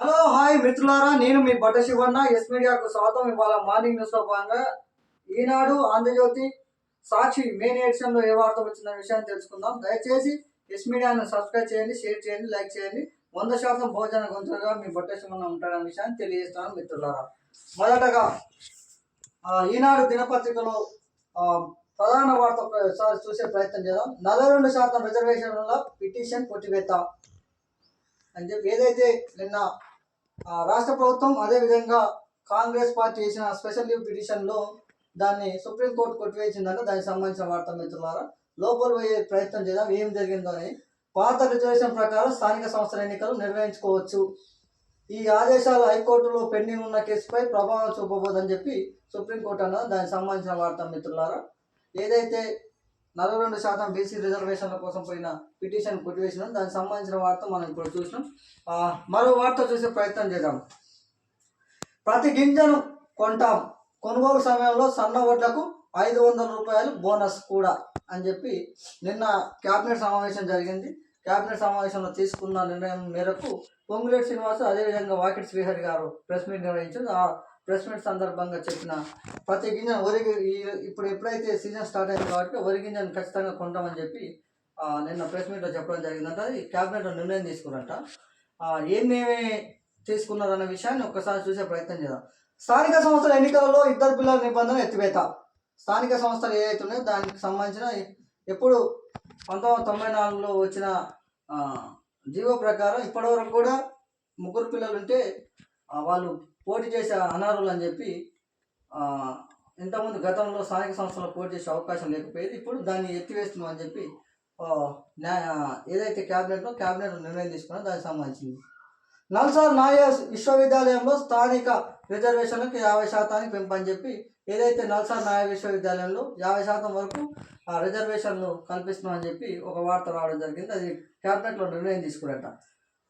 Hello hi మిత్రులారా నేను మీ బట్ట శివన్న ఎస్ మీడియాకు స్వాగతం. ఇవాళ మార్నింగ్ న్యూస్లో భాగంగా ఈనాడు ఆంధ్రజ్యోతి సాక్షి మెయిన్ ఎడిషన్లో ఏ వార్త వచ్చిన విషయాన్ని తెలుసుకుందాం. దయచేసి ఎస్ మీడియాను సబ్స్క్రైబ్ చేయండి షేర్ చేయండి లైక్ చేయండి. వంద శాతం భోజన గొంతులుగా మీ బట్ట శివన్న ఉంటాడనే విషయాన్ని తెలియజేస్తాను మిత్రులారా. మొదటగా ఈనాడు దినపత్రికలో ప్రధాన వార్త ప్ర- చూసే ప్రయత్నం చేద్దాం. నలభై రెండు శాతం రిజర్వేషన్ల పిటిషన్ కొట్టివేత అని చెప్పి ఏదైతే నిన్న రాష్ట్ర ప్రభుత్వం అదేవిధంగా కాంగ్రెస్ పార్టీ చేసిన స్పెషల్ లీవ్ పిటిషన్లో దాన్ని సుప్రీంకోర్టు కొట్టివేసిందంటే. దానికి సంబంధించిన వార్త మిత్రులారా లోపల పోయే ప్రయత్నం చేద్దాం. ఏం జరిగిందో అని పాత రిజర్వేషన్ ప్రకారం స్థానిక సంస్థల ఎన్నికలు నిర్వహించుకోవచ్చు. ఈ ఆదేశాలు హైకోర్టులో పెండింగ్ ఉన్న కేసుపై ప్రభావం చూపబోదని చెప్పి సుప్రీంకోర్టు అన్నది దానికి సంబంధించిన వార్త మిత్రులారా. ఏదైతే నలభై రెండు శాతం బీసీ రిజర్వేషన్ల కోసం పోయిన పిటిషన్ కొట్టివేసిన. దానికి సంబంధించిన వార్త మనం ఇప్పుడు చూసినాం. మరో వార్త చూసే ప్రయత్నం చేద్దాం. ప్రతి గింజను కొంటాం. కొనుగోలు సమయంలో సన్న వడ్లకు ఐదు వందల రూపాయలు బోనస్ కూడా అని చెప్పి నిన్న క్యాబినెట్ సమావేశం జరిగింది. క్యాబినెట్ సమావేశంలో తీసుకున్న నిర్ణయం మేరకు పొంగులేటి శ్రీనివాస్ అదేవిధంగా వాకిట్ శ్రీహరి గారు ప్రెస్ మీట్ నిర్వహించారు. ఆ ప్రెస్ మీట్ సందర్భంగా చెప్పిన ప్రతి గింజను వరి ఇప్పుడు ఎప్పుడైతే సీజన్ స్టార్ట్ అయింది కాబట్టి వరి గింజను ఖచ్చితంగా కొంటామని చెప్పి నిన్న ప్రెస్ మీట్లో చెప్పడం జరిగిందంట. అది క్యాబినెట్లో నిర్ణయం తీసుకురంట ఏమేమి తీసుకున్నారన్న విషయాన్ని ఒక్కసారి చూసే ప్రయత్నం చేద్దాం. స్థానిక సంస్థల ఎన్నికలలో ఇద్దరు పిల్లల నిబంధన ఎత్తివేత. స్థానిక సంస్థలు ఏవైతే ఉన్నాయో దానికి సంబంధించిన ఎప్పుడు పంతొమ్మిది వందల తొంభై నాలుగులో వచ్చిన జీవో ప్రకారం ఇప్పటివరకు కూడా ముగ్గురు పిల్లలు ఉంటే వాళ్ళు పోటీ చేసే అనర్హులు అని చెప్పి ఇంతకుముందు గతంలో స్థానిక సంస్థలో పోటీ చేసే అవకాశం లేకపోయేది ఇప్పుడు దాన్ని ఎత్తివేస్తున్నాం అని చెప్పి న్యాయ ఏదైతే క్యాబినెట్లో క్యాబినెట్ నిర్ణయం తీసుకున్నా దానికి సంబంధించింది. నల్సార్ నాయ విశ్వవిద్యాలయంలో స్థానిక రిజర్వేషన్లకు యాభై శాతానికి పెంపని చెప్పి ఏదైతే నల్సార్ న్యాయ విశ్వవిద్యాలయంలో యాభై శాతం వరకు ఆ రిజర్వేషన్లు కల్పిస్తున్నామని చెప్పి ఒక వార్త రావడం జరిగింది. అది క్యాబినెట్లో నిర్ణయం తీసుకురట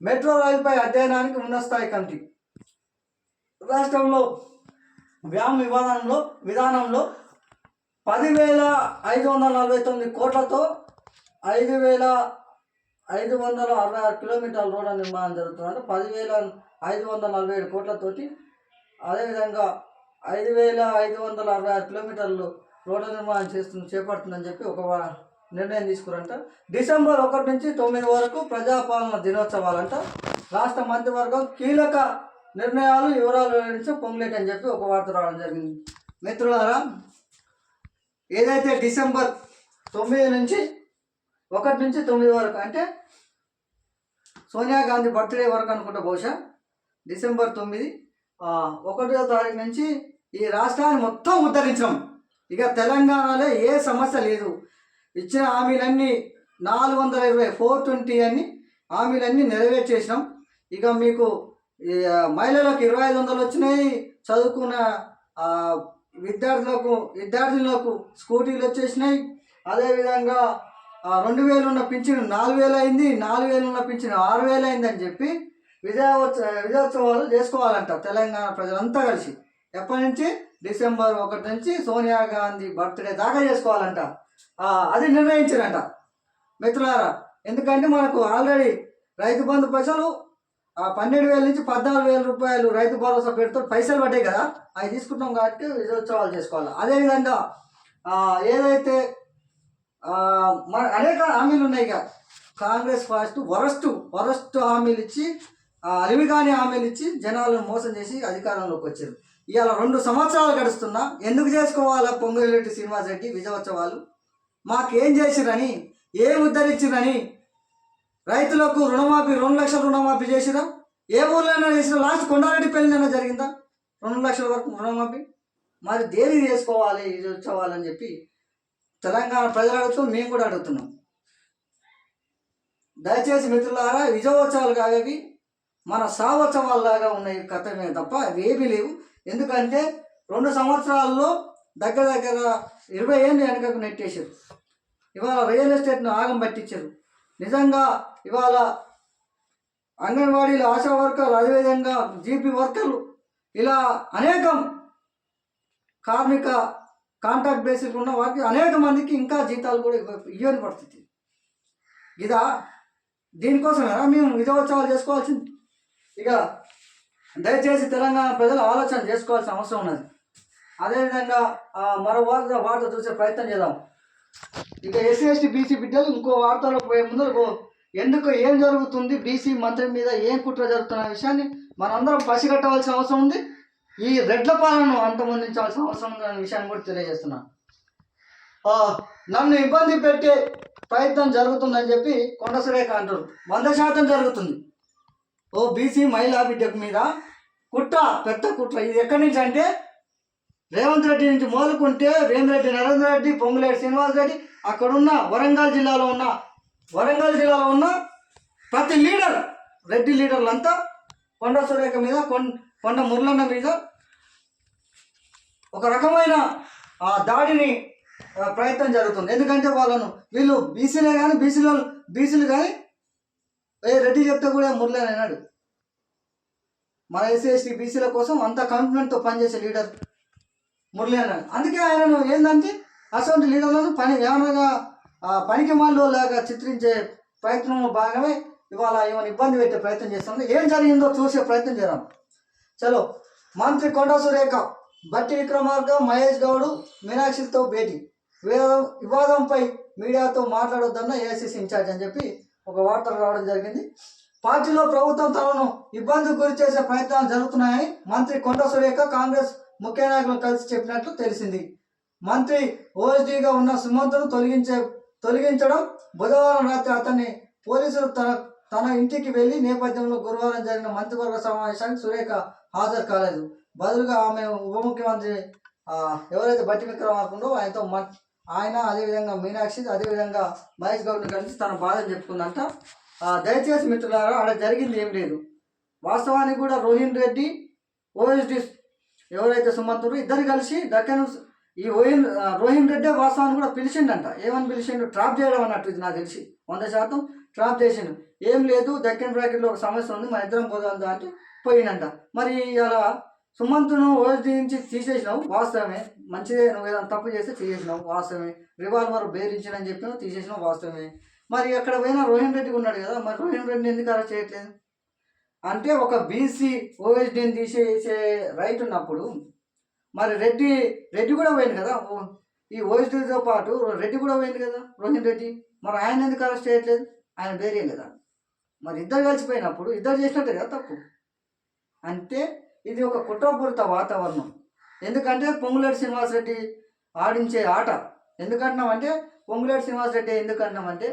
మెట్రో రైలుపై అధ్యయనానికి ఉన్న స్థాయి కమిటీ. రాష్ట్రంలో వ్యామ విధానంలో విధానంలో పదివేల ఐదు వందల నలభై తొమ్మిది కోట్లతో ఐదు వేల ఐదు వందల అరవై ఆరు కిలోమీటర్ల రోడ్ల నిర్మాణం జరుగుతుందంటే పదివేల ఐదు వందల నలభై ఏడు కోట్లతోటి అదేవిధంగా ఐదు వేల ఐదు వందల అరవై ఆరు కిలోమీటర్లు రోడ్ల నిర్మాణం చేస్తుంది చేపడుతుందని చెప్పి ఒక నిర్ణయం తీసుకురంట. డిసెంబర్ ఒకటి నుంచి తొమ్మిది వరకు ప్రజాపాలన దినోత్సవాలంట. రాష్ట్ర మంత్రివర్గం కీలక నిర్ణయాలు వివరాలు వెల్లడించి పొంగులేట్ అని చెప్పి ఒక వార్త రావడం జరిగింది. మిత్రులారా ఏదైతే డిసెంబర్ తొమ్మిది నుంచి ఒకటి నుంచి తొమ్మిది వరకు అంటే సోనియా గాంధీ బర్త్డే వరకు అనుకుంటా బహుశా డిసెంబర్ తొమ్మిది ఒకటో తారీఖు నుంచి ఈ రాష్ట్రాన్ని మొత్తం ఉద్ధరించడం. ఇక తెలంగాణలో ఏ సమస్య లేదు. ఇచ్చిన హామీలన్నీ నాలుగు వందల ఇరవై ఫోర్ ట్వంటీ అని హామీలన్నీ నెరవేర్చేసినాం. ఇక మీకు మహిళలకు ఇరవై ఐదు వందలు వచ్చినాయి. చదువుకున్న విద్యార్థులకు విద్యార్థులకు స్కూటీలు వచ్చేసినాయి. అదేవిధంగా రెండు వేలు ఉన్న పింఛను నాలుగు వేలు అయింది. నాలుగు వేలు ఉన్న పింఛను ఆరు వేలు అయిందని చెప్పి విజయోత్సవ విజయోత్సవాలు చేసుకోవాలంట తెలంగాణ ప్రజలంతా కలిసి. ఎప్పటి నుంచి? డిసెంబర్ ఒకటి నుంచి సోనియా గాంధీ బర్త్డే దాకా చేసుకోవాలంట. అది నిర్ణయించారంట. మిత్రులారా ఎందుకంటే మనకు ఆల్రెడీ రైతు బంధు పైసలు పన్నెండు వేల నుంచి పద్నాలుగు వేల రూపాయలు రైతు భరోసా పెడుతూ పైసలు పడ్డాయి కదా అవి తీసుకుంటాం కాబట్టి విజయోత్సవాలు చేసుకోవాలి. అదేవిధంగా ఏదైతే మన అనేక హామీలు ఉన్నాయి ఇక. కాంగ్రెస్ ఫాస్ట్ వరస్ట్ వరస్ట్ హామీలు ఇచ్చి అలివి కాని హామీలు ఇచ్చి జనాలను మోసం చేసి అధికారంలోకి వచ్చారు. ఇవాళ రెండు సంవత్సరాలు గడుస్తున్నా ఎందుకు చేసుకోవాలా పొంగులేటి శ్రీనివాస్ రెడ్డి విజయోత్సవాలు? మాకేం చేసిరని ఏం ఉద్ధరించిరని రైతులకు రుణమాఫీ రెండు లక్షల రుణమాఫీ చేసిరా? ఏ ఊర్లోనైనా చేసినా లాస్ట్ కొండారెడ్డి పెళ్ళినైనా జరిగిందా? రెండు లక్షల వరకు రుణమాఫీ? మరి దేని చేసుకోవాలి ఇది వచ్చేవాళ్ళని చెప్పి తెలంగాణ ప్రజలు అడుగుతూ మేము కూడా అడుగుతున్నాం. దయచేసి మిత్రులారా విజయోత్సవాలు కాగవి మన సావోత్సవాల్లాగా ఉన్నాయి కథమే తప్ప అవి ఏమీ లేవు. ఎందుకంటే రెండు సంవత్సరాల్లో దగ్గర దగ్గర ఇరవై ఏళ్ళు వెనకకు నెట్టేశారు. ఇవాళ రియల్ ఎస్టేట్ను ఆగం పట్టించారు. నిజంగా ఇవాళ అంగన్వాడీలు ఆశా వర్కర్లు అదేవిధంగా జీపీ వర్కర్లు ఇలా అనేకం కార్మిక కాంట్రాక్ట్ బేసిస్ ఉన్న వారికి అనేక మందికి ఇంకా జీతాలు కూడా ఇవ్వని పరిస్థితి. ఇదా దీనికోసమేనా మేము విజయోత్సవాలు చేసుకోవాల్సింది? ఇక దయచేసి తెలంగాణ ప్రజలు ఆలోచన చేసుకోవాల్సిన అవసరం ఉన్నది. అదేవిధంగా మరో వార్త వార్త చూసే ప్రయత్నం చేద్దాం. ఇక ఎస్సీ ఎస్టీ బీసీ బిడ్డలు ఇంకో వార్తలో పోయే ముందు ఎందుకు ఏం జరుగుతుంది? బీసీ మంత్రి మీద ఏం కుట్ర జరుగుతున్న విషయాన్ని మనందరం పసిగట్టవలసిన అవసరం ఉంది. ఈ రెడ్ల పాలనను అంతమొందించాల్సిన అవసరం ఉందనే విషయాన్ని కూడా తెలియజేస్తున్నాను నన్ను ఇబ్బంది పెట్టే ప్రయత్నం జరుగుతుందని చెప్పి కొండ సురేఖ అంటారు. వంద శాతం జరుగుతుంది. ఓ బీసీ మహిళా బిడ్డకు మీద కుట్ర పెద్ద కుట్ర. ఇది ఎక్కడి నుంచి అంటే రేవంత్ రెడ్డి నుంచి మొదలుకుంటే వేమిరెడ్డి నరేంద్ర రెడ్డి పొంగులేటి శ్రీనివాస్ రెడ్డి అక్కడ ఉన్న వరంగల్ జిల్లాలో ఉన్న వరంగల్ జిల్లాలో ఉన్న ప్రతి లీడర్ రెడ్డి లీడర్లంతా కొండ సురేఖ మీద కొండ కొండ మురళన్న మీద ఒక రకమైన ఆ దాడిని ప్రయత్నం జరుగుతుంది. ఎందుకంటే వాళ్ళను వీళ్ళు బీసీలే కానీ బీసీలో బీసీలు కానీ ఏ రెడ్డి చెప్తే కూడా మురళి అన్నాడు. మన ఎస్సీ ఎస్టీ బీసీల కోసం అంత కమిట్మెంట్తో పనిచేసే లీడర్ మురళి అన్నాడు అందుకే ఆయనను ఏంటంటే అటువంటి లీడర్లను పని ఏమనగా పనికి వాళ్ళు లాగా చిత్రించే ప్రయత్నంలో భాగమే ఇవాళ ఏమైనా ఇబ్బంది పెట్టే ప్రయత్నం చేస్తాను ఏం జరిగిందో చూసే ప్రయత్నం చేద్దాం. చలో మంత్రి కొండసురేఖ సురేఖ బట్టి విక్రమార్క మహేష్ గౌడ్ మీనాక్షితో భేటీ. వివాదం వివాదంపై మీడియాతో మాట్లాడొద్దన్న ఏసీసీ ఇన్ఛార్జ్ అని చెప్పి ఒక వార్త రావడం జరిగింది. పార్టీలో ప్రభుత్వం తనను ఇబ్బంది గురి చేసే ప్రయత్నాలు జరుగుతున్నాయని మంత్రి కొండ సురేఖ కాంగ్రెస్ ముఖ్య నాయకులు కలిసి చెప్పినట్లు తెలిసింది. మంత్రి ఓఎస్డీగా ఉన్న సుమంత్ను తొలగించే తొలగించడం బుధవారం రాత్రి అతన్ని పోలీసులు తన తన ఇంటికి వెళ్ళి నేపథ్యంలో గురువారం జరిగిన మంత్రివర్గ సమావేశానికి సురేఖ హాజరు కాలేదు. బదులుగా ఆమె ఉప ముఖ్యమంత్రి ఎవరైతే బట్టి విక్రమార్కుండో ఆయనతో మ- ఆయన అదేవిధంగా మీనాక్షి అదేవిధంగా మహేష్ గౌడ్ని కలిసి తన బాధను చెప్పుకుందంట. దయచేసి మిత్రులారా అక్కడ జరిగింది ఏం లేదు. వాస్తవానికి కూడా రోహిన్ రెడ్డి ఓఎస్డి ఎవరైతే సుమంతుడు ఇద్దరు కలిసి దక్కన్ ఈ ఓయిన్ రోహిన్ రెడ్డి వాస్తవాన్ని కూడా పిలిచిండంట. ఏమని పిలిచిండు? ట్రాప్ చేయడం అన్నట్టు ఇది నాకు తెలిసి. వంద శాతం ట్రాప్ చేసిండు. ఏం లేదు దక్కన్ బ్రాకెట్లో ఒక సమస్య ఉంది మన ఇద్దరం పోదాం దాటి పోయినంట మరి అలా సుమంత్ను ఓఎస్డి నుంచి తీసేసినావు వాస్తవమే. మంచిదే నువ్వు ఏదైనా తప్పు చేస్తే తీసేసినావు వాస్తవమే. రివాల్వర్ బేరించినని చెప్పినావు తీసేసినావు వాస్తవమే. మరి అక్కడ పోయినా రోహిన్ రెడ్డి ఉన్నాడు కదా మరి రోహిన్ రెడ్డిని ఎందుకు అరెస్ట్ చేయట్లేదు? అంటే ఒక బీసీ ఓఎస్డీని తీసేసే రైట్ ఉన్నప్పుడు మరి రెడ్డి రెడ్డి కూడా పోయింది కదా? ఓ- ఈ ఓఎస్డీతో పాటు రెడ్డి కూడా పోయింది కదా రోహిణ్ రెడ్డి? మరి ఆయన ఎందుకు అరెస్ట్ చేయట్లేదు? ఆయన వేరే కదా. మరి ఇద్దరు కలిసిపోయినప్పుడు ఇద్దరు చేసినట్టే కదా తప్పు. అంటే ఇది ఒక కుట్రపూరిత వాతావరణం. ఎందుకంటే పొంగులేటి శ్రీనివాసరెడ్డి ఆడించే ఆట ఎందుకంటున్నామంటే పొంగులేటి శ్రీనివాసరెడ్డి ఎందుకంటున్నామంటే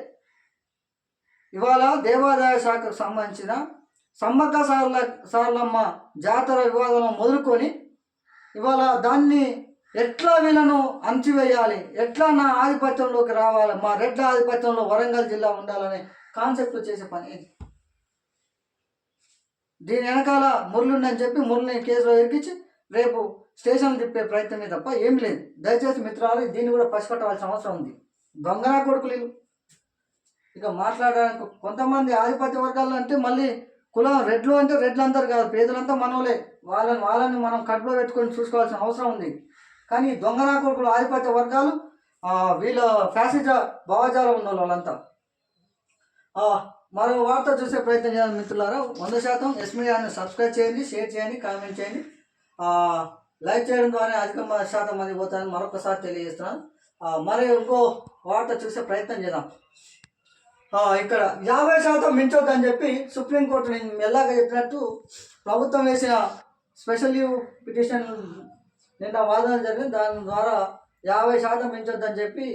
ఇవాళ దేవాదాయ శాఖకు సంబంధించిన సమ్మక్క సార్ల సార్లమ్మ జాతర వివాదం మొదలుకొని ఇవాళ దాన్ని ఎట్లా వీళ్ళను అంచివేయాలి ఎట్లా నా ఆధిపత్యంలోకి రావాలి? మా రెడ్ల ఆధిపత్యంలో వరంగల్ జిల్లా ఉండాలనే కాన్సెప్ట్ చేసే పని ఇది. దీని వెనకాల మురళుండని చెప్పి మురళిని కేసులో ఎక్కించి రేపు స్టేషన్ తిప్పే ప్రయత్నమే తప్ప ఏం లేదు. దయచేసి మిత్రాలు దీన్ని కూడా పసిగట్టవలసిన అవసరం ఉంది. దొంగనా కొడుకులు ఇక మాట్లాడడానికి కొంతమంది ఆధిపత్య వర్గాలు అంటే మళ్ళీ కులం రెడ్లు అంటే రెడ్లు అందరు కాదు పేదలంతా మనోలే. వాళ్ళని వాళ్ళని మనం కడుపులో పెట్టుకొని చూసుకోవాల్సిన అవసరం ఉంది. కానీ ఈ దొంగనా కొడుకులు ఆధిపత్య వర్గాలు వీళ్ళ ఫ్యాసిజ భావజాలం ఉన్న వాళ్ళంతా. మరో వార్త చూసే ప్రయత్నం చేయాలి మిత్రులారా. వంద శాతం ఎస్మీడియాని సబ్స్క్రైబ్ చేయండి షేర్ చేయండి కామెంట్ చేయండి. లైక్ చేయడం ద్వారా అధిక శాతం మంది పోతారని మరొకసారి తెలియజేస్తున్నాను. మరి ఇంకో వార్త చూసే ప్రయత్నం చేద్దాం. ఇక్కడ యాభై శాతం మించొద్దని చెప్పి సుప్రీంకోర్టు నేను మెల్లగా చెప్పినట్టు ప్రభుత్వం వేసిన స్పెషల్ లీవ్ పిటిషన్ నిన్న వాదన జరిగింది దాని ద్వారా యాభై శాతం మించొద్దని చెప్పి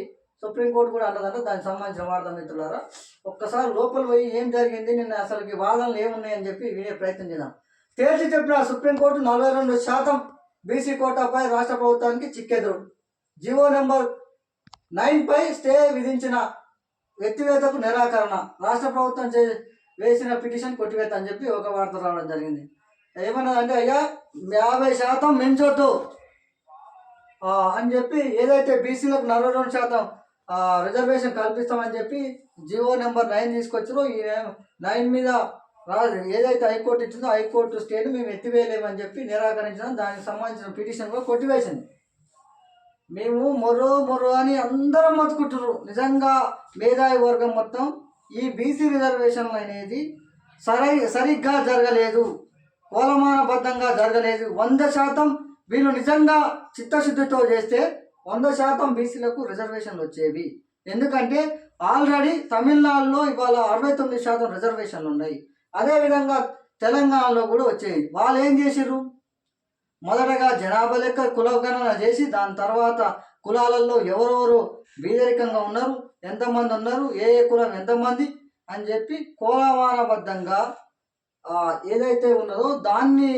సుప్రీంకోర్టు కూడా అన్నదంట. దానికి సంబంధించిన వార్తా మిత్రులారా ఒక్కసారి లోపల పోయి ఏం జరిగింది నిన్న అసలుకి వాదనలు ఏమున్నాయని చెప్పి వినే ప్రయత్నం చేద్దాం. తేల్చి చెప్పిన సుప్రీంకోర్టు నలభై రెండు శాతం బీసీ కోటాపై రాష్ట్ర ప్రభుత్వానికి చిక్కెదురు. జీవో నెంబర్ నైన్పై స్టే విధించిన ఎత్తివేతకు నిరాకరణ. రాష్ట్ర ప్రభుత్వం చే వేసిన పిటిషన్ కొట్టివేత అని చెప్పి ఒక వార్త రావడం జరిగింది. ఏమన్నదంటే అయ్యా యాభై శాతం మించొద్దు. అని చెప్పి ఏదైతే బీసీలకు నలభై రెండు శాతం రిజర్వేషన్ కల్పిస్తామని చెప్పి జియో నెంబర్ నైన్ తీసుకొచ్చారో ఈ నైన్ మీద రా ఏదైతే హైకోర్టు ఇచ్చిందో హైకోర్టు స్టేట్ మేము ఎత్తివేయలేమని చెప్పి నిరాకరించడం దానికి సంబంధించిన పిటిషన్ కూడా కొట్టివేసింది. మేము మొర్రో మొర్రో అని అందరం మతుకుంటున్నారు నిజంగా మేధావి వర్గం మొత్తం ఈ బీసీ రిజర్వేషన్లు అనేది సరై సరిగ్గా జరగలేదు. కోలమానబద్ధంగా జరగలేదు. వంద శాతం వీళ్ళు నిజంగా చిత్తశుద్ధితో చేస్తే వంద శాతం బీసీలకు రిజర్వేషన్లు వచ్చేవి. ఎందుకంటే ఆల్రెడీ తమిళనాడులో ఇవాళ అరవై తొమ్మిది శాతం రిజర్వేషన్లు ఉన్నాయి. అదేవిధంగా తెలంగాణలో కూడా వచ్చేవి. వాళ్ళు ఏం చేసిర్రు? మొదటగా జనాభా లెక్క కులగణన చేసి దాని తర్వాత కులాలలో ఎవరెవరు బీదరికంగా ఉన్నారు ఎంతమంది ఉన్నారు ఏ ఏ కులం ఎంతమంది అని చెప్పి కోలమానబద్ధంగా ఏదైతే ఉన్నదో దాన్ని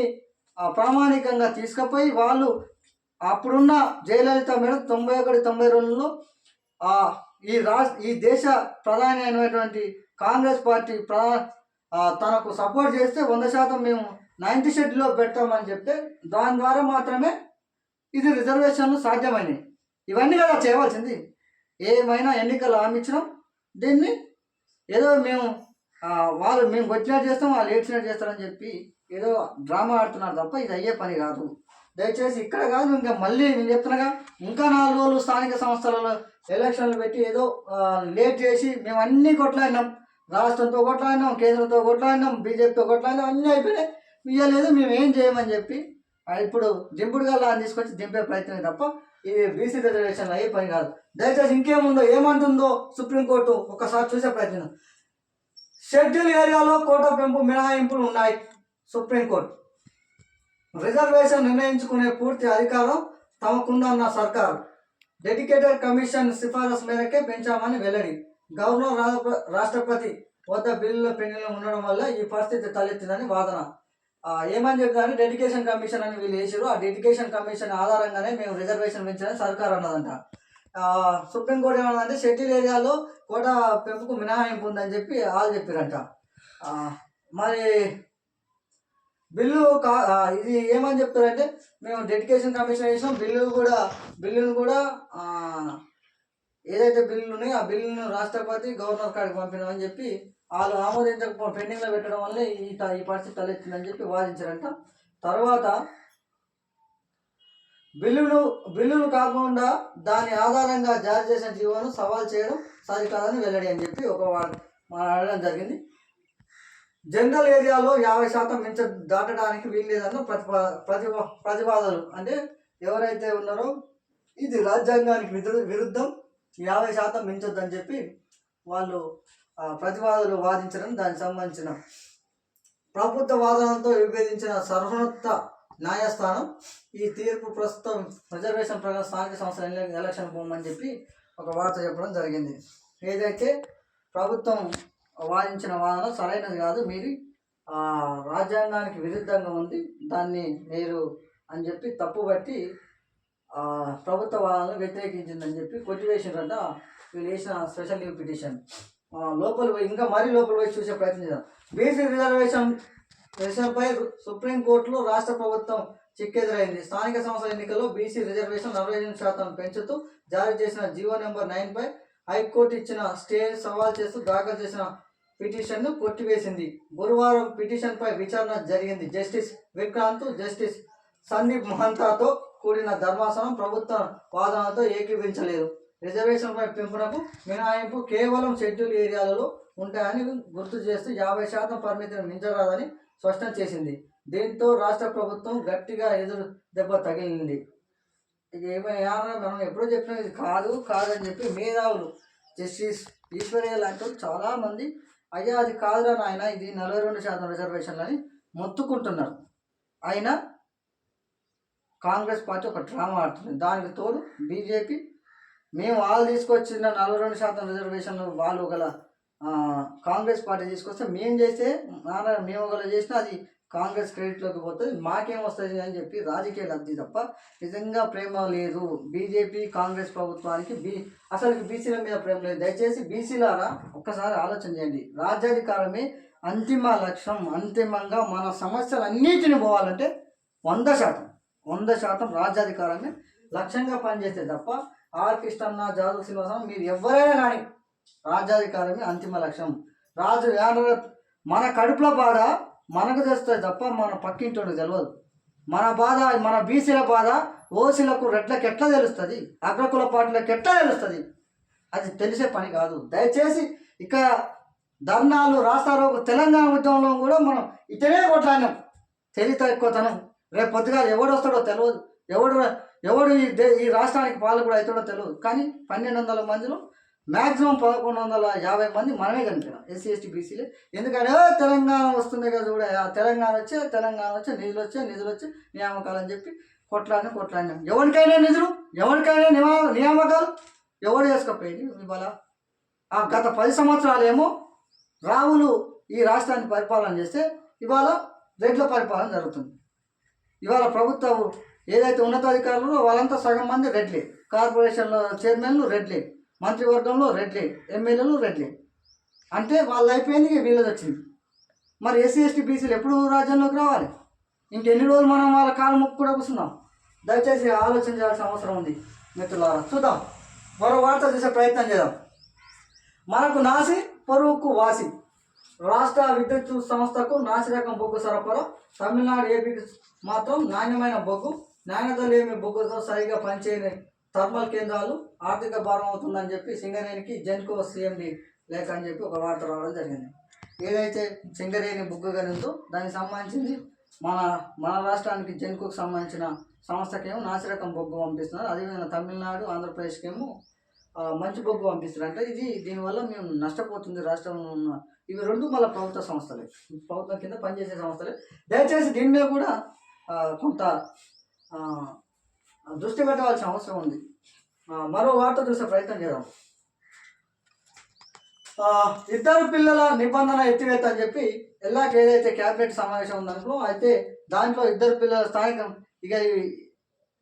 ప్రామాణికంగా తీసుకుపోయి వాళ్ళు అప్పుడున్న జయలలిత మేడం తొంభై ఒకటి తొంభై రెండులో ఈ రాష్ ఈ దేశ ప్రధాని అయినటువంటి కాంగ్రెస్ పార్టీ ప్రధా తనకు సపోర్ట్ చేస్తే వంద శాతం మేము నైన్త్ షెడ్యూల్లో పెడతామని చెప్తే దాని ద్వారా మాత్రమే ఇది రిజర్వేషన్లు సాధ్యమైనవి ఇవన్నీ కదా చేయవలసింది. ఏమైనా ఎన్నికలు హామీ దీన్ని ఏదో మేము వాళ్ళు మేము వచ్చినట్టు చేస్తాం వాళ్ళు ఏడ్చినట్టు చేస్తారని చెప్పి ఏదో డ్రామా ఆడుతున్నారు తప్ప ఇది అయ్యే పని కాదు. దయచేసి ఇక్కడ కాదు ఇంకా మళ్ళీ నేను చెప్తున్నాగా ఇంకా నాలుగు రోజులు స్థానిక సంస్థలలో ఎలక్షన్లు పెట్టి ఏదో లేట్ చేసి మేము అన్నీ కొట్లాడినాం. రాష్ట్రంతో కొట్లాడినాం కేంద్రంతో కొట్లాడినాం బీజేపీతో కొట్లాడినాం అన్నీ అయిపోయినాయి. ఇయ్యలేదు మేము ఏం చేయమని చెప్పి ఇప్పుడు దింపుడు గల్లా తీసుకొచ్చి దింపే ప్రయత్నమే తప్ప ఇది బీసీ రిజర్వేషన్ అయ్యే పని కాదు. దయచేసి ఇంకేముందో ఏమంటుందో సుప్రీంకోర్టు ఒకసారి చూసే ప్రయత్నం. షెడ్యూల్ ఏరియాలో కోట పెంపు మినహాయింపులు ఉన్నాయి సుప్రీంకోర్టు రిజర్వేషన్ నిర్ణయించుకునే పూర్తి అధికారం తమకుందన్న సర్కారు. డెడికేటెడ్ కమిషన్ సిఫారసు మేరకే పెంచామని వెల్లడి. గవర్నర్ రాష్ట్రపతి వద్ద బిల్లుల పెండింగ్లో ఉండడం వల్ల ఈ పరిస్థితి తలెత్తిందని వాదన. ఏమని చెప్తారంటే డెడికేషన్ కమిషన్ అని వీళ్ళు వేసారు ఆ డెడికేషన్ కమిషన్ ఆధారంగానే మేము రిజర్వేషన్ పెంచాలని సర్కార్ అన్నదంట. సుప్రీంకోర్టు ఏమన్నదంటే షెడ్యూల్ ఏరియాలో కోట పెంపుకు మినహాయింపు ఉందని చెప్పి వాళ్ళు చెప్పారంట. మరి బిల్లు కా ఇది ఏమని చెప్తారంటే మేము డెడికేషన్ కమిషన్ వేసినాం. బిల్లు కూడా బిల్లును కూడా ఏదైతే బిల్లులు ఉన్నాయో ఆ బిల్లును రాష్ట్రపతి గవర్నర్ కాడికి పంపినామని చెప్పి వాళ్ళు ఆమోదించకపో పెండింగ్లో పెట్టడం వల్ల ఈ ఈ పరిస్థితి తలెత్తిందని చెప్పి వాదించారంట. తర్వాత బిల్లులు బిల్లులు కాకుండా దాని ఆధారంగా జారీ చేసిన జీవోను సవాల్ చేయడం సరికాదని వెల్లడి అని చెప్పి ఒక మాట్లాడడం జరిగింది. జనరల్ ఏరియాలో యాభై శాతం మించ దాటడానికి వీల్లేదన్న ప్రతిపా ప్రతిపా ప్రతిపాదనలు అంటే ఎవరైతే ఉన్నారో ఇది రాజ్యాంగానికి విరుద్ధం యాభై శాతం మించొద్దని చెప్పి వాళ్ళు ప్రతివాదులు వాదించడం దానికి సంబంధించిన ప్రభుత్వ వాదనలతో విభేదించిన సర్వోన్నత న్యాయస్థానం ఈ తీర్పు ప్రస్తుతం రిజర్వేషన్ ప్రకారం స్థానిక సంస్థల ఎలక్షన్ పోమని చెప్పి ఒక వార్త చెప్పడం జరిగింది. ఏదైతే ప్రభుత్వం వాదించిన వాదన సరైనది కాదు మీరు రాజ్యాంగానికి విరుద్ధంగా ఉంది దాన్ని మీరు అని చెప్పి తప్పుబట్టి బట్టి ప్రభుత్వ వాదనలు వ్యతిరేకించిందని చెప్పి కొట్టివేసినారంట వీళ్ళు వేసిన స్పెషల్ లీవ్ పిటిషన్. లోపల పోయి ఇంకా మరీ లోపల పోయి చూసే ప్రయత్నం చేద్దాం. బీసీ రిజర్వేషన్ విషయంపై సుప్రీంకోర్టులో రాష్ట్ర ప్రభుత్వం చిక్కెదురైంది. స్థానిక సంస్థల ఎన్నికల్లో బీసీ రిజర్వేషన్ నలభై ఎనిమిది శాతం పెంచుతూ జారీ చేసిన జీవో నెంబర్ నైన్పై హైకోర్టు ఇచ్చిన స్టే సవాల్ చేస్తూ దాఖలు చేసిన పిటిషన్ను కొట్టివేసింది. గురువారం పిటిషన్పై విచారణ జరిగింది. జస్టిస్ విక్రాంత్ జస్టిస్ సందీప్ మహంతాతో కూడిన ధర్మాసనం ప్రభుత్వ వాదనతో ఏకీభించలేదు రిజర్వేషన్పై పెంపునకు మినహాయింపు కేవలం షెడ్యూల్ ఏరియాలలో ఉంటాయని గుర్తు చేస్తూ యాభై శాతం పరిమితిని మించరాదని స్పష్టం చేసింది. దీంతో రాష్ట్ర ప్రభుత్వం గట్టిగా ఎదురు దెబ్బ తగిలింది. ఏమైనా మనం ఎప్పుడో చెప్పినా ఇది కాదు కాదని చెప్పి మేధావులు జస్టిస్ ఈశ్వర్య లాంటి చాలామంది అయ్యా అది కాదురా నాయన ఇది నలభై రెండు శాతం రిజర్వేషన్లని మొత్తుకుంటున్నారు. అయినా కాంగ్రెస్ పార్టీ ఒక డ్రామా ఆడుతుంది. దానికి తోడు బీజేపీ మేము వాళ్ళు తీసుకొచ్చిన నలభై రెండు శాతం రిజర్వేషన్లు వాళ్ళు గల కాంగ్రెస్ పార్టీ తీసుకొస్తే మేము చేస్తే నాన్న మేము ఒకలా చేసినా అది కాంగ్రెస్ క్రెడిట్లోకి పోతుంది మాకేం వస్తుంది అని చెప్పి రాజకీయ లబ్ధి తప్ప నిజంగా ప్రేమ లేదు. బీజేపీ కాంగ్రెస్ ప్రభుత్వానికి బీ అసలు బీసీల మీద ప్రేమ లేదు. దయచేసి బీసీలారా ఒక్కసారి ఆలోచన చేయండి. రాజ్యాధికారమే అంతిమ లక్ష్యం అంతిమంగా మన సమస్యలు అన్నిటిని పోవాలంటే వంద శాతం వంద శాతం రాజ్యాధికారాన్ని లక్ష్యంగా పనిచేస్తే తప్ప ఆర్ కృష్ణన్న జాదవ్ శ్రీనివాసరావు మీరు ఎవరైనా కానీ రాజ్యాధికారమే అంతిమ లక్ష్యం. రాజు ఏమన్నారు? మన కడుపులో బాధ మనకు తెలుస్తుంది తప్ప మన పక్కింటోడికి తెలియదు మన బాధ మన బీసీల బాధ ఓసీలకు రెడ్లకు ఎట్లా తెలుస్తుంది? అగ్రకుల పార్టీలకు ఎట్లా తెలుస్తుంది? అది తెలిసే పని కాదు. దయచేసి ఇక ధర్నాలు రాస్తారోకు తెలంగాణ ఉద్యమంలో కూడా మనం ఇతనే కొట్లాడినాం. తెలివితో ఎక్కువతనం రేపు పొద్దుగా ఎవడు వస్తాడో తెలియదు ఎవడు ఎవడు ఈ దే ఈ రాష్ట్రానికి పాలకుడు అవుతాడో తెలియదు కానీ పన్నెండు వందల మందిలో మ్యాక్సిమం పదకొండు వందల యాభై మంది మనమే కనిపినాం. SC ST బీసీలే. ఎందుకంటే తెలంగాణ వస్తుంది కదా చూడ. ఆ తెలంగాణ వచ్చే తెలంగాణ వచ్చే నిధులు వచ్చే నిధులు వచ్చే నియామకాలు అని చెప్పి కొట్లాడిన కొట్లాడినాం. ఎవరికైనా నిధులు ఎవరికైనా నియా నియామకాలు ఎవడు వేసుకపోయింది? ఇవాళ ఆ గత పది సంవత్సరాలు ఏమో రావులు ఈ రాష్ట్రాన్ని పరిపాలన చేస్తే ఇవాళ రెడ్ల పరిపాలన జరుగుతుంది. ఇవాళ ప్రభుత్వం ఏదైతే ఉన్నతాధికారులు వాళ్ళంతా సగం మంది రెడ్లీ కార్పొరేషన్లో చైర్మన్లు రెడ్లీ మంత్రివర్గంలో రెడ్లీ ఎమ్మెల్యేలు రెడ్లీ అంటే వాళ్ళు అయిపోయింది వీళ్ళది వచ్చింది. మరి ఎస్సీ ఎస్టీ బీసీలు ఎప్పుడు రాజ్యంలోకి రావాలి? ఇంకెన్ని రోజులు మనం వాళ్ళ కాలు ముక్కు కూడా కూర్చున్నాం దయచేసి ఆలోచన చేయాల్సిన అవసరం ఉంది మిత్రులారా. చూద్దాం. మరో వార్త చూసే ప్రయత్నం చేద్దాం. మనకు నాసి పొరుగుకు వాసి. రాష్ట్ర విద్యుత్ సంస్థకు నాసిరకం బొగ్గు సరఫరా. తమిళనాడు ఏపీకి మాత్రం నాణ్యమైన బొగ్గు. నాణ్యత లేని బొగ్గుతో సరిగా పనిచేయని థర్మల్ కేంద్రాలు ఆర్థిక భారం అవుతుందని చెప్పి సింగరేణికి జెన్కో సీఎండి లేఖ అని చెప్పి ఒక వార్త రావడం జరిగింది. ఏదైతే సింగరేణి బొగ్గు గని ఉందో దానికి సంబంధించింది మన మన రాష్ట్రానికి జెన్కోకు సంబంధించిన సంస్థకేమో నాసిరకం బొగ్గు పంపిస్తున్నారు. అదేవిధంగా తమిళనాడు ఆంధ్రప్రదేశ్కేమో మంచి బొగ్గు పంపిస్తున్నారు అంటే ఇది దీనివల్ల మేము నష్టపోతుంది రాష్ట్రంలో ఉన్న ఇవి రెండు మళ్ళీ ప్రభుత్వ సంస్థలే. ప్రభుత్వం కింద పనిచేసే సంస్థలే. దయచేసి దీని మీద కూడా కొంత దృష్టి పెట్టవలసిన అవసరం ఉంది. మరో వార్త చూసే ప్రయత్నం చేద్దాం. ఇద్దరు పిల్లల నిబంధన ఎత్తివేత అని చెప్పి ఎల్లాకి ఏదైతే క్యాబినెట్ సమావేశం ఉందనుకో అయితే దాంట్లో ఇద్దరు పిల్లల స్థానిక ఇక ఈ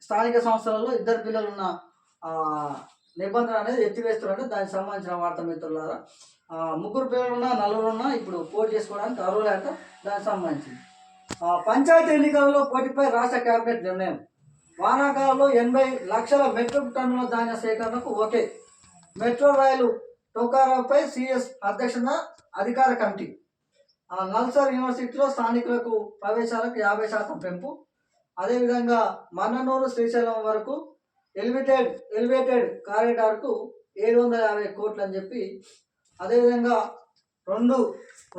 స్థానిక సంస్థలలో ఇద్దరు పిల్లలు ఉన్న నిబంధన అనేది ఎత్తివేస్తున్నారు. దానికి సంబంధించిన వార్త మిత్రులారా. ముగ్గురు పిల్లలు ఉన్నా నలుగురు ఉన్నా ఇప్పుడు పోటీ చేసుకోవడానికి అర్హులేక దానికి సంబంధించింది. పంచాయతీ ఎన్నికలలో పోటీపై రాష్ట్ర కేబినెట్ నిర్ణయం. వానాకాలంలో ఎనభై లక్షల మెట్రిక్ టన్నుల ధాన్య సేకరణకు ఓకే. మెట్రో రైలు టోకారాపై సిఎస్ అధ్యక్షత అధికార కమిటీ. నల్సార్ యూనివర్సిటీలో స్థానికులకు ప్రవేశాలకు యాభై శాతం పెంపు. అదేవిధంగా మన్ననూరు శ్రీశైలం వరకు ఎలివేటెడ్ ఎలివేటెడ్ కారిడార్కు ఏడు వందల యాభై కోట్లు అని చెప్పి అదేవిధంగా రెండు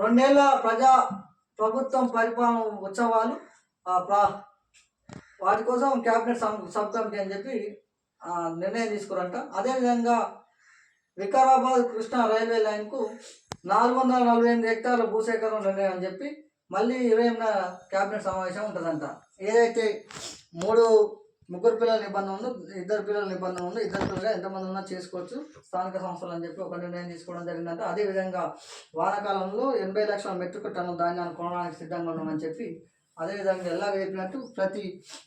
రెండేళ్ళ ప్రజా ప్రభుత్వం పరిపాలన ఉత్సవాలు వాటి కోసం క్యాబినెట్ సబ్ సబ్ కమిటీ అని చెప్పి నిర్ణయం తీసుకురంట. అదేవిధంగా వికారాబాద్ కృష్ణా రైల్వే లైన్కు నాలుగు వందల నలభై ఎనిమిది హెక్టార్ల భూసేకరణ నిర్ణయం అని చెప్పి మళ్ళీ ఇరవై ఎనిమిది క్యాబినెట్ సమావేశం ఉంటుందంట. ఏదైతే మూడు ముగ్గురు పిల్లల నిబంధన ఉందో ఇద్దరు పిల్లల నిబంధన ఉంది ఇద్దరు పిల్లలు ఎంతమంది ఉన్నా చేసుకోవచ్చు. స్థానిక సంస్థలు అని చెప్పి ఒక నిర్ణయం తీసుకోవడం జరిగిందంట. అదేవిధంగా వానాకాలంలో ఎనభై లక్షల మెట్రిక్ టన్నుల ధాన్యాన్ని కొనడానికి సిద్ధంగా ఉన్నామని చెప్పి అదేవిధంగా ఎలా చెప్పినట్టు ప్రతి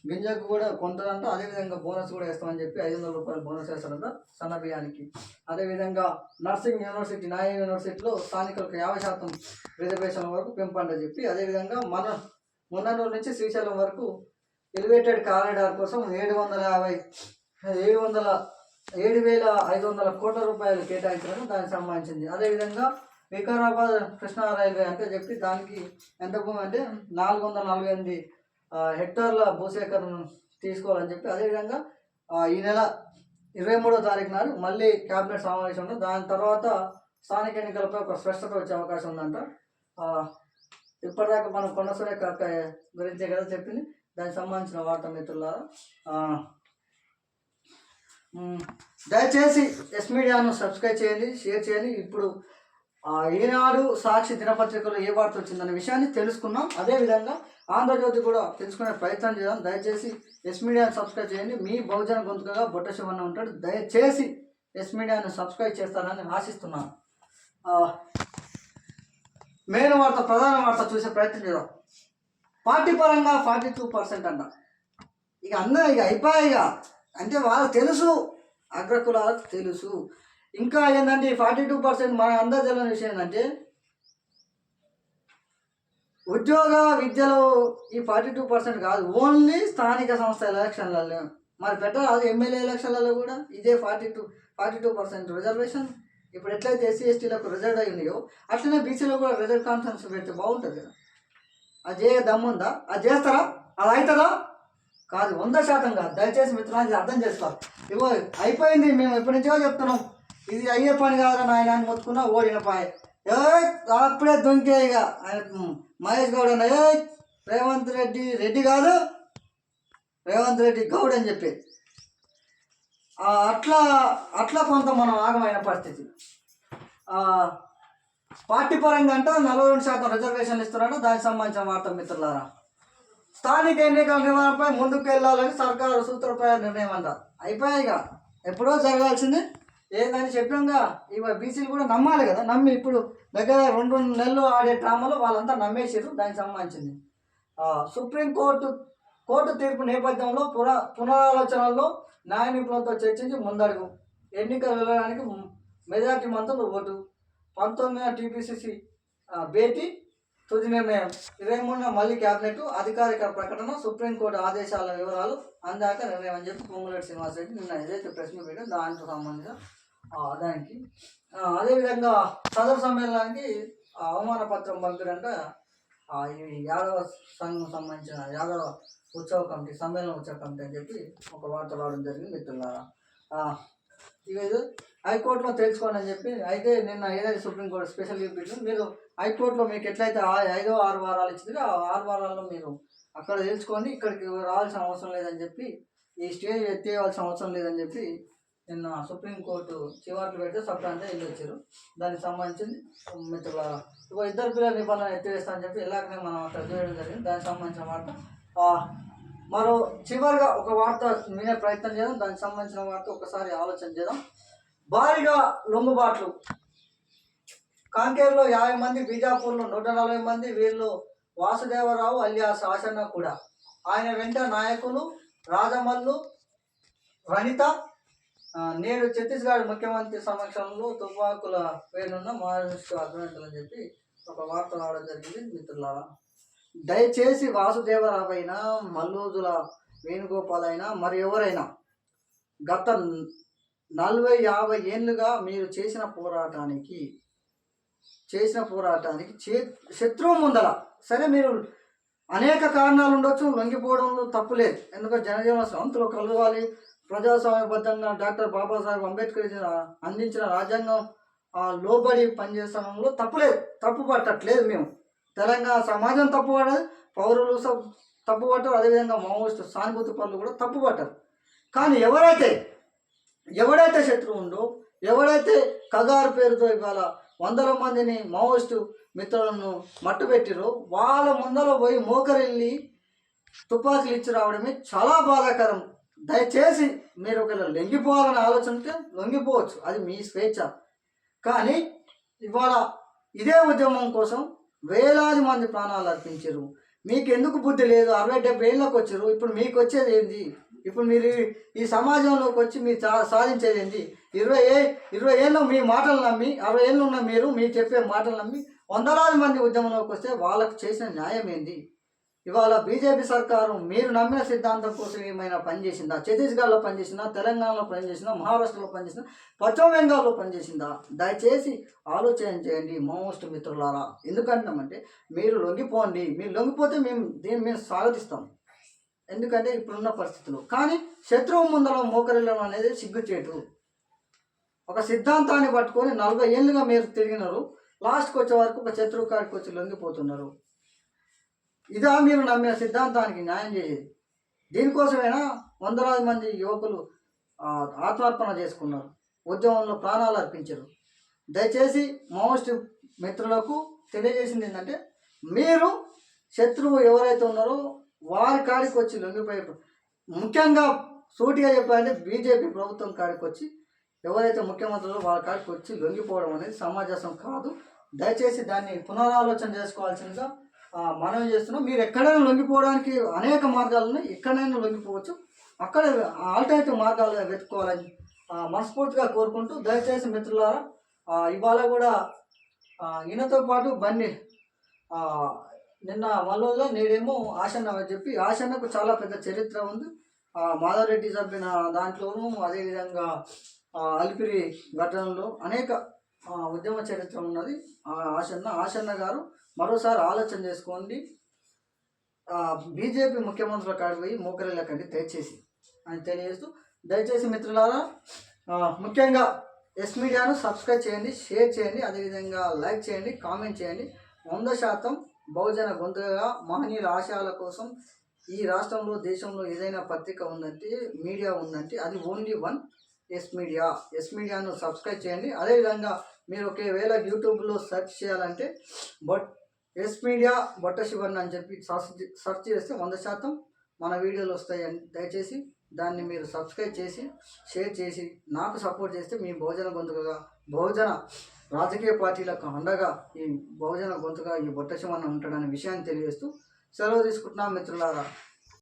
గింజకు కూడా కొంటారంట అదేవిధంగా బోనస్ కూడా వేస్తామని చెప్పి ఐదు వందల రూపాయలు బోనస్ వేస్తారంట సన్న బియ్యానికి. అదేవిధంగా నర్సింగ్ యూనివర్సిటీ నాయ యూనివర్సిటీలో స్థానికులకు యాభై శాతం రిజర్వేషన్ వరకు పెంపండి చెప్పి అదేవిధంగా మన మున్ననూరు నుంచి శ్రీశైలం వరకు ఎలివేటెడ్ కారిడార్ కోసం ఏడు వందల యాభై ఏడు వందల ఏడు వేల ఐదు వందల కోట్ల రూపాయలు కేటాయించడం దానికి సంబంధించింది. అదేవిధంగా వికారాబాద్ కృష్ణా రైల్వే అంటే చెప్పి దానికి ఎంత భూమి అంటే నాలుగు వందల నలభై ఎనిమిది హెక్టార్ల భూసేకరణ తీసుకోవాలని చెప్పి అదేవిధంగా ఈ నెల ఇరవై మూడో తారీఖు నాడు మళ్ళీ క్యాబినెట్ సమావేశం ఉంది. దాని తర్వాత స్థానిక ఎన్నికలపై ఒక స్పష్టత వచ్చే అవకాశం ఉందంట. ఇప్పటిదాకా మనం కొండ సురేఖ గురించే కదా చెప్పింది. దానికి సంబంధించిన వార్త మిత్రులారా దయచేసి ఎస్ మీడియాను సబ్స్క్రైబ్ చేయండి షేర్ చేయండి. ఇప్పుడు ఈనాడు సాక్షి దినపత్రికలో ఏ వార్త వచ్చిందనే విషయాన్ని తెలుసుకున్నాం అదేవిధంగా ఆంధ్రజ్యోతి కూడా తెలుసుకునే ప్రయత్నం చేద్దాం. దయచేసి ఎస్ మీడియాను సబ్స్క్రైబ్ చేయండి. మీ బహుజన గొంతుకగా బొట్ట శివన్న ఉంటాడు. దయచేసి ఎస్ మీడియాను సబ్స్క్రైబ్ చేస్తారని ఆశిస్తున్నాను. మెయిన్ వార్త ప్రధాన వార్త చూసే ప్రయత్నం చేద్దాం. పార్టీ పరంగా ఫార్టీ టూ పర్సెంట్ అంట ఇక అందరూ ఇక అయిపోయాయి ఇక. అంటే వాళ్ళకి తెలుసు అగ్రకులాలకు తెలుసు. ఇంకా ఏంటంటే ఈ ఫార్టీ టూ పర్సెంట్ మన అందరూ తెలియని విషయం ఏంటంటే ఉద్యోగ విద్యలో ఈ ఫార్టీ టూ పర్సెంట్ కాదు ఓన్లీ స్థానిక సంస్థ ఎలక్షన్లలో. మరి పెట్టారు ఎమ్మెల్యే ఎలక్షన్లలో కూడా ఇదే forty two forty two percent reservation. ఇప్పుడు ఎట్లయితే ఎస్సీ ఎస్టీలకు రిజర్వ్ అయి ఉన్నాయో అట్లనే బీసీలో కూడా రిజర్వ్ కాన్ఫరెన్స్ పెడితే బాగుంటుంది కదా. అది చేయ దమ్ముందా అది చేస్తారా? అది అవుతుందా? కాదు వంద శాతం కాదు. దయచేసి మిత్రులు అర్థం చేసుకోవాలి. ఇగో అయిపోయింది. మేము ఎప్పటి నుంచో చెప్తున్నాం. ఇది అయ్యే పని కాదురా నాయన అని మొత్తుకున్నా ఓడిన పాయ. ఏ అప్పుడే దొంకే ఇక ఆయన, మహేష్ గౌడ్ అన్న ఏ రేవంత్ రెడ్డి రెడ్డి కాదు. రేవంత్ రెడ్డి గౌడ్ అని చెప్పి. అట్లా అట్లా కొంత మనం ఆగమైన పరిస్థితి. పార్టీ పరంగా అంటే నలభై రెండు శాతం రిజర్వేషన్లు ఇస్తున్నాడు. దానికి సంబంధించిన వార్త మిత్రులారా. స్థానిక ఎన్నికల నిర్వహణపై ముందుకు వెళ్ళాలని సర్కారు సూత్రప్రాయ నిర్ణయం అంట అయిపోయాయిగా ఎప్పుడో జరగాల్సింది. ఏందని చెప్పాంగా ఇవ బీసీలు కూడా నమ్మాలి కదా. నమ్మి ఇప్పుడు దగ్గర రెండు నెలలు ఆడే డ్రామాలో వాళ్ళంతా నమ్మేసారు దానికి సంబంధించింది. సుప్రీంకోర్టు కోర్టు తీర్పు నేపథ్యంలో పున పునరాలోచనల్లో న్యాయ నిపుణులతో చర్చించి ముందడుగు. ఎన్నికలు వెళ్ళడానికి మెజార్టీ మంత్రులు ఓటు. పంతొమ్మిదిన టీపీసీసీ భేటీ తుది నిర్ణయం. ఇరవై మూడున మళ్ళీ క్యాబినెట్ అధికారిక ప్రకటన సుప్రీంకోర్టు ఆదేశాల వివరాలు అందాక నిర్ణయం అని చెప్పి పొంగులేటి శ్రీనివాసరెడ్డి నిన్న ఏదైతే ప్రెస్ మీట్ పెట్టారో దానితో సంబంధించిన దానికి. అదేవిధంగా సదరు సమ్మేళనానికి ఆ, అవమాన పత్రం పంపిరంట ఈ యాదవ సంఘం సంబంధించిన యాదవ ఉత్సవ కమిటీ సమ్మేళన ఉత్సవ కమిటీ అని చెప్పి ఒక వార్త రావడం జరిగింది మిత్రులారా. ఆ, ఇవేదో హైకోర్టులో తెలుసుకోండి అని చెప్పి అయితే నిన్న ఏదైతే సుప్రీంకోర్టు స్పెషల్ చూపించింది మీరు హైకోర్టులో మీకు ఎట్లయితే ఐదో ఆరు వారాలు ఇచ్చిందో ఆ ఆరు వారాల్లో మీరు అక్కడ తెలుసుకొని ఇక్కడికి రావాల్సిన అవసరం లేదని చెప్పి ఈ స్టేజ్ ఎత్తేయవలసిన అవసరం లేదని చెప్పి నిన్న సుప్రీంకోర్టు చివరికి పెడితే సప్తాంతా వెళ్ళి వచ్చారు. దానికి సంబంధించింది మిత్రుల ఇగో ఇద్దరు పిల్లల నిబంధన ఎత్తివేస్తా అని చెప్పి ఇలాగనే మనం అక్కడ చేయడం జరిగింది. దానికి సంబంధించిన వార్త. మరో చివరిగా ఒక వార్త వినే ప్రయత్నం చేద్దాం. దానికి సంబంధించిన వార్త ఒకసారి ఆలోచన చేద్దాం. భారీగా లొంగుబాట్లు కాంకేర్లో యాభై మంది బీజాపూర్లో నూట నలభై మంది వీళ్ళు వాసుదేవరావు అలియాస్ ఆసన్న కూడా. ఆయన వెంట నాయకులు రాజమల్లు రణిత నేడు ఛత్తీస్గఢ్ ముఖ్యమంత్రి సమక్షంలో తుపాకుల పేరున్న మహారాష్ట్ర అభినందనలు చెప్పి ఒక వార్త రావడం జరిగింది మిత్రులారా. దయచేసి వాసుదేవరావు అయినా మల్లూజుల వేణుగోపాల్ అయినా మరి ఎవరైనా గత నలభై యాభై ఏళ్ళుగా మీరు చేసిన పోరాటానికి చేసిన పోరాటానికి చే శత్రువు ముందల. సరే మీరు అనేక కారణాలు ఉండొచ్చు లొంగిపోవడంలో తప్పులేదు. ఎందుకంటే జనజీవన సంతులు కలవాలి. ప్రజాస్వామ్యబద్ధంగా డాక్టర్ బాబాసాహెబ్ అంబేద్కర్ ఇచ్చిన అందించిన రాజ్యాంగం ఆ, లోబడి పనిచేసడంలో తప్పులేదు. తప్పు పట్టట్లేదు మేము. తెలంగాణ సమాజం తప్పు పడదు పౌరులు స- తప్పు పట్టరు అదేవిధంగా మావోయిస్టు సానుభూతి పనులు కూడా తప్పు పట్టరు కానీ ఎవరైతే ఎవడైతే శత్రువుండో ఎవడైతే కగారు పేరుతో ఇవాళ వందల మందిని మావోయిస్టు మిత్రులను మట్టుబెట్టిరో వాళ్ళ ముందర పోయి మోకరిల్లి తుపాకులు ఇచ్చి రావడమే చాలా బాధాకరం. దయచేసి మీరు ఒకవేళ లొంగిపోవాలని ఆలోచనతో లొంగిపోవచ్చు. అది మీ స్వేచ్ఛ. కానీ ఇవాళ ఇదే ఉద్యమం కోసం వేలాది మంది ప్రాణాలు అర్పించారు మీకు ఎందుకు బుద్ధి లేదు? అరవై డెబ్బై ఏళ్ళకి వచ్చారు. ఇప్పుడు మీకు వచ్చేది ఏంది? ఇప్పుడు మీరు ఈ- సమాజంలోకి వచ్చి మీరు సా సాధించేది ఏంది? ఇరవై ఏ ఇరవై ఏళ్ళు మీ మాటలు నమ్మి అరవై ఏళ్ళు ఉన్న మీరు మీరు చెప్పే మాటలు నమ్మి వందలాది మంది ఉద్యమంలోకి వస్తే వాళ్ళకు చేసిన న్యాయం ఏంది? ఇవాళ బీజేపీ సర్కారు మీరు నమ్మిన సిద్ధాంతం కోసం ఏమైనా పనిచేసిందా ఛత్తీస్గఢ్లో పనిచేసిందా తెలంగాణలో పనిచేసిందా మహారాష్ట్రలో పనిచేసిందా పశ్చిమ బెంగాల్లో పనిచేసిందా దయచేసి ఆలోచన చేయండి మావోస్ట్ మిత్రులారా. ఎందుకంటున్నామంటే మీరు లొంగిపోండి. మీరు లొంగిపోతే మేము దీన్ని మేము స్వాగతిస్తాం. ఎందుకంటే ఇప్పుడున్న పరిస్థితులు. కానీ శత్రువు ముందర మోకరిల్లడం అనేది సిగ్గుచేటు. ఒక సిద్ధాంతాన్ని పట్టుకొని నలభై ఏళ్ళుగా మీరు తిరిగినారు. లాస్ట్కి వచ్చే వరకు ఒక శత్రువు కాడికి వచ్చి లొంగిపోతున్నారు. ఇదా మీరు నమ్మిన సిద్ధాంతానికి న్యాయం చేసేది దీనికోసమైనా వందలాది మంది యువకులు ఆత్మార్పణ చేసుకున్నారు. ఉద్యమంలో ప్రాణాలు అర్పించారు. దయచేసి మావోయిస్ట్ మిత్రులకు తెలియజేసింది ఏంటంటే మీరు శత్రువు ఎవరైతే ఉన్నారో వారి కాడికి వచ్చి లొంగిపోయే ముఖ్యంగా సూటిగా చెప్పాలంటే బీజేపీ ప్రభుత్వం కాడికి వచ్చి ఎవరైతే ముఖ్యమంత్రులు వాళ్ళ కాడికి వచ్చి లొంగిపోవడం అనేది సమాజం కాదు. దయచేసి దాన్ని పునరాలోచన చేసుకోవాల్సిందిగా మనం చేస్తున్నాం. మీరు ఎక్కడైనా లొంగిపోవడానికి అనేక మార్గాలు ఉన్నాయి. ఎక్కడైనా లొంగిపోవచ్చు. అక్కడ ఆల్టర్నేటివ్ మార్గాలు వెతుక్కోవాలని మనస్ఫూర్తిగా కోరుకుంటూ దయచేసి మిత్రులారా ఇవాళ కూడా ఈయనతో పాటు బండి నిన్న మల్లోలో నేడేమో ఆశన్న అని చెప్పి ఆశన్నకు చాలా పెద్ద చరిత్ర ఉంది. మాధవరెడ్డి చంపిన దాంట్లోనూ అదేవిధంగా అలిపిరి ఘటనలో అనేక ఉద్యమ చరిత్ర ఉన్నది. ఆ, ఆశన్న ఆశన్న గారు మరోసారి ఆలోచన చేసుకోండి. బీజేపీ ముఖ్యమంత్రుల కాడికి పోయి మోకరిల్లకండి దయచేసి అని తెలియజేస్తూ దయచేసి మిత్రులారా ముఖ్యంగా ఎస్ మీడియాను సబ్స్క్రైబ్ చేయండి షేర్ చేయండి అదేవిధంగా లైక్ చేయండి కామెంట్ చేయండి. వంద శాతం బహుజన గొంతుగా మహనీయుల ఆశయాల కోసం ఈ రాష్ట్రంలో దేశంలో ఏదైనా పత్రిక ఉందంటే మీడియా ఉందంటే అది only one S media. S మీడియాను సబ్స్క్రైబ్ చేయండి. అదేవిధంగా మీరు ఒకవేళ యూట్యూబ్లో సెర్చ్ చేయాలంటే but S media Botta Shivan అని చెప్పి సర్చ్ సెర్చ్ చేస్తే వంద శాతం మన వీడియోలు వస్తాయని దయచేసి దాన్ని మీరు సబ్స్క్రైబ్ చేసి షేర్ చేసి నాకు సపోర్ట్ చేస్తే మీ బహుజన గొంతుకగా బహుజన రాజకీయ పార్టీలకు అండగా ఈ బహుజన గొంతుగా ఈ బొట్ట శివన్న ఉంటాడనే విషయాన్ని తెలియజేస్తూ సెలవు తీసుకుంటున్నాం మిత్రులారా.